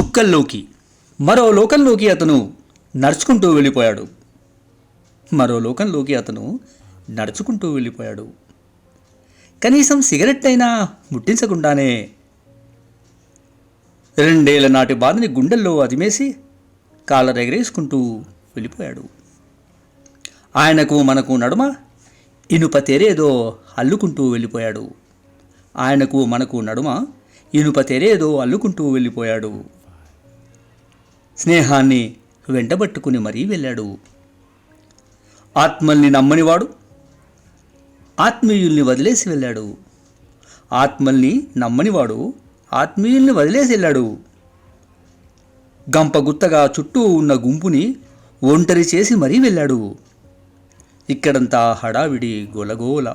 చుక్కల్లోకి మరో లోకంలోకి అతను నడుచుకుంటూ వెళ్ళిపోయాడు. మరో లోకంలోకి అతను నడుచుకుంటూ వెళ్ళిపోయాడు. కనీసం సిగరెట్ అయినా ముట్టించకుండానే రెండేళ్ళ నాటి బాధని గుండెల్లో అదిమేసి కాళ్ళ ఎగరేసుకుంటూ వెళ్ళిపోయాడు. ఆయనకు మనకు నడుమ ఇనుప తెరేదో అల్లుకుంటూ వెళ్ళిపోయాడు. ఆయనకు మనకు నడుమ ఇనుప తెరేదో అల్లుకుంటూ వెళ్ళిపోయాడు. స్నేహాన్ని వెంటబట్టుకుని మరీ వెళ్ళాడు. ఆత్మల్ని నమ్మనివాడు ఆత్మీయుల్ని వదిలేసి వెళ్ళాడు. ఆత్మల్ని నమ్మనివాడు ఆత్మీయుల్ని వదిలేసి వెళ్ళాడు. గంపగుత్తగా చుట్టూ ఉన్న గుంపుని ఒంటరి చేసి మరీ వెళ్ళాడు. ఇక్కడంతా హడావిడి గొలగోల.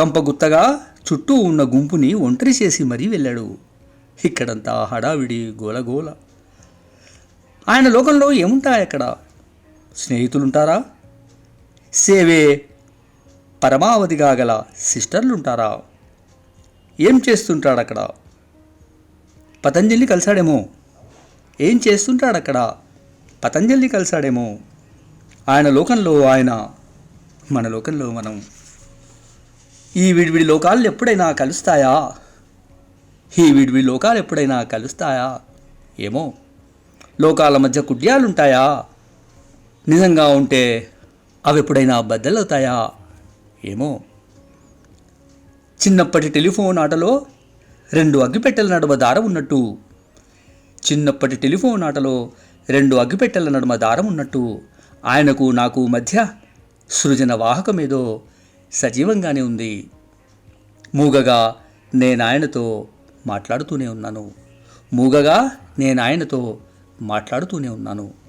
గంపగుత్తగా చుట్టూ ఉన్న గుంపుని ఒంటరి చేసి మరీ వెళ్ళాడు. ఇక్కడంతా హడావిడి గోలగోల. ఆయన లోకంలో ఏముంటాయి అక్కడ స్నేహితులుంటారా? సేవే పరమావధిగా గల సిస్టర్లుంటారా? ఏం చేస్తుంటాడు అక్కడ పతంజలిని కలిశాడేమో. ఏం చేస్తుంటాడు అక్కడ పతంజలిని కలిశాడేమో. ఆయన లోకంలో ఆయన మన లోకంలో మనం. ఈ విడివిడి లోకాలు ఎప్పుడైనా కలుస్తాయా? ఈ విడివిడి లోకాలు ఎప్పుడైనా కలుస్తాయా? ఏమో. లోకాల మధ్య కుడ్యాలుంటాయా నిజంగా ఉంటే అవి ఎప్పుడైనా బద్దలవుతాయా? ఏమో. చిన్నప్పటి టెలిఫోన్ ఆటలో రెండు అగ్గిపెట్టెల నడుమ దారం ఉన్నట్టు. చిన్నప్పటి టెలిఫోన్ ఆటలో రెండు అగ్గిపెట్టెల నడుమ దారం ఉన్నట్టు. ఆయనకు నాకు మధ్య సృజన వాహకమేదో సజీవంగానే ఉంది. మూగగా నేను ఆయనతో మాట్లాడుతూనే ఉన్నాను. మూగగా నేను ఆయనతో మాట్లాడుతూనే ఉన్నాను.